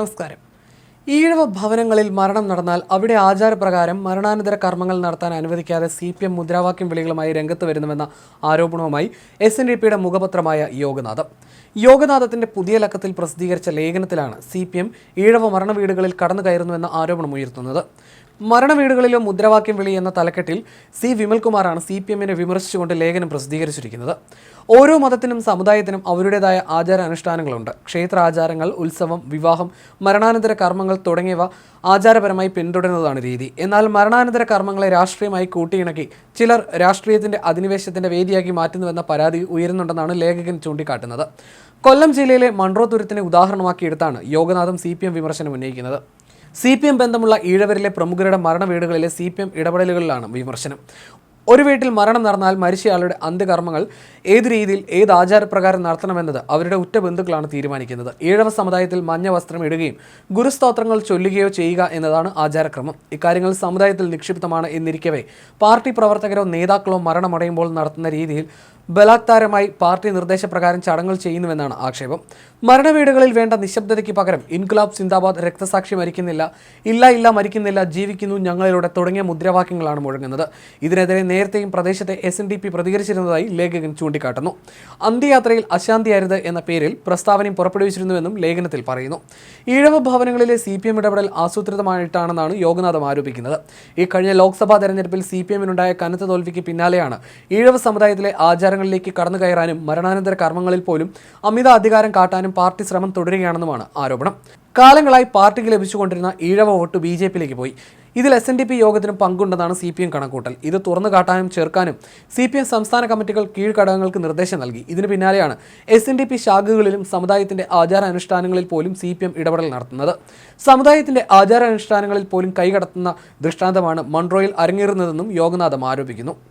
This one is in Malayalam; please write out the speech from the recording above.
നമസ്കാരം. ഈഴവ ഭവനങ്ങളിൽ മരണം നടന്നാൽ അവിടെ ആചാരപ്രകാരം മരണാനന്തര കർമ്മങ്ങൾ നടത്താൻ അനുവദിക്കാതെ സി പി എം മുദ്രാവാക്യം വിളികളുമായി രംഗത്ത് വരുന്നുവെന്ന ആരോപണവുമായി എസ് എൻ ഡി പിയുടെ മുഖപത്രമായ യോഗനാഥം. യോഗനാഥത്തിന്റെ പുതിയ ലക്കത്തിൽ പ്രസിദ്ധീകരിച്ച ലേഖനത്തിലാണ് സി പി എം ഈഴവ മരണ വീടുകളിൽ കടന്നു കയറുന്നുവെന്ന ആരോപണം ഉയർത്തുന്നത്. മരണവീടുകളിലെ മുദ്രാവാക്യം വിളി എന്ന തലക്കെട്ടിൽ സി വിമൽകുമാറാണ് സി പി എമ്മിനെ വിമർശിച്ചുകൊണ്ട് ലേഖനം പ്രസിദ്ധീകരിച്ചിരിക്കുന്നത്. ഓരോ മതത്തിനും സമുദായത്തിനും അവരുടേതായ ആചാര അനുഷ്ഠാനങ്ങളുണ്ട് ക്ഷേത്ര ആചാരങ്ങൾ ഉത്സവം വിവാഹം മരണാനന്തര കർമ്മങ്ങൾ തുടങ്ങിയവ ആചാരപരമായി പിന്തുടരുന്നതാണ് രീതി. എന്നാൽ മരണാനന്തര കർമ്മങ്ങളെ രാഷ്ട്രീയമായി കൂട്ടിയിണക്കി ചിലർ രാഷ്ട്രീയത്തിന്റെ അധിനിവേശത്തിന്റെ വേദിയാക്കി മാറ്റുന്നുവെന്ന പരാതി ഉയരുന്നുണ്ടെന്നാണ് ലേഖകൻ ചൂണ്ടിക്കാട്ടുന്നത്. കൊല്ലം ജില്ലയിലെ മൺറോ തുരുത്തിനെ ഉദാഹരണമാക്കിയെടുത്താണ് യോഗനാഥം സി പി എം വിമർശനം ഉന്നയിക്കുന്നത്. സി പി എം ബന്ധമുള്ള ഈഴവരിലെ പ്രമുഖരുടെ മരണ വീടുകളിലെ സി പി എം ഇടപെടലുകളിലാണ് വിമർശനം. ഒരു വീട്ടിൽ മരണം നടന്നാൽ മരിച്ചയാളുടെ അന്ത്യകർമ്മങ്ങൾ ഏത് രീതിയിൽ ഏത് ആചാരപ്രകാരം നടത്തണമെന്നത് അവരുടെ ഉറ്റ ബന്ധുക്കളാണ് തീരുമാനിക്കുന്നത്. ഈഴവ സമുദായത്തിൽ മഞ്ഞ വസ്ത്രം ഇടുകയും ഗുരുസ്തോത്രങ്ങൾ ചൊല്ലുകയോ ചെയ്യുക എന്നതാണ് ആചാരക്രമം. ഇക്കാര്യങ്ങൾ സമുദായത്തിൽ നിക്ഷിപ്തമാണ് എന്നിരിക്കവേ പാർട്ടി പ്രവർത്തകരോ നേതാക്കളോ മരണമടയുമ്പോൾ നടത്തുന്ന രീതിയിൽ ബലാത്കാരമായി പാർട്ടി നിർദ്ദേശപ്രകാരം ചടങ്ങുകൾ ചെയ്യുന്നുവെന്നാണ് ആക്ഷേപം. മരണവീടുകളിൽ വേണ്ട നിശബ്ദതയ്ക്ക് പകരം ഇൻകുലാബ് സിന്ദാബാദ് രക്തസാക്ഷി മരിക്കുന്നില്ല ഇല്ല ഇല്ല മരിക്കുന്നില്ല ജീവിക്കുന്നു ഞങ്ങളിലൂടെ തുടങ്ങിയ മുദ്രാവാക്യങ്ങളാണ് മുഴങ്ങുന്നത്. ഇതിനെതിരെ നേരത്തെയും പ്രദേശത്തെ എസ് എൻ ഡി പി പ്രതികരിച്ചിരുന്നതായി ലേഖകൻ ചൂണ്ടിക്കാട്ടുന്നു. അന്ത്യയാത്രയിൽ അശാന്തിയരുത് എന്ന പേരിൽ പ്രസ്താവനയും പുറപ്പെടുവിച്ചിരുന്നുവെന്നും ലേഖനത്തിൽ പറയുന്നു. ഈഴവ ഭവനങ്ങളിലെ സി പി എം ഇടപെടൽ ആസൂത്രിതമായിട്ടാണെന്നാണ് യോഗനാഥം ആരോപിക്കുന്നത്. ഈ കഴിഞ്ഞ ലോക്സഭാ തെരഞ്ഞെടുപ്പിൽ സി പി എമ്മിനുണ്ടായ കനത്ത തോൽവിക്ക് പിന്നാലെയാണ് ഈഴവ സമുദായത്തിലെ ആചാരങ്ങളിലേക്ക് കടന്നു കയറാനും മരണാനന്തര കർമ്മങ്ങളിൽ പോലും അമിത അധികാരം കാട്ടാനും പാർട്ടി ശ്രമം തുടരുകയാണെന്നുമാണ് ആരോപണം. കാലങ്ങളായി പാർട്ടിക്ക് ലഭിച്ചുകൊണ്ടിരുന്ന ഈഴവ വോട്ട് ബി ജെ പിയിലേക്ക് പോയി. ഇതിൽ എസ് എൻ ഡി പി യോഗത്തിനും പങ്കുണ്ടെന്നാണ് സി പി എം കണക്കൂട്ടൽ. ഇത് തുറന്നു കാട്ടാനും ചേർക്കാനും സി പി എം സംസ്ഥാന കമ്മിറ്റികൾ കീഴ്ഘടകങ്ങൾക്ക് നിർദ്ദേശം നൽകി. ഇതിനു പിന്നാലെയാണ് എസ് എൻ ഡി പി ശാഖകളിലും സമുദായത്തിന്റെ ആചാരാനുഷ്ഠാനങ്ങളിൽ പോലും സി പി എം ഇടപെടൽ നടത്തുന്നത്. സമുദായത്തിന്റെ ആചാരാനുഷ്ഠാനങ്ങളിൽ പോലും കൈകടത്തുന്ന ദൃഷ്ടാന്തമാണ് മൺട്രോയിൽ അരങ്ങേറുന്നതെന്നും യോഗനാഥം ആരോപിക്കുന്നു.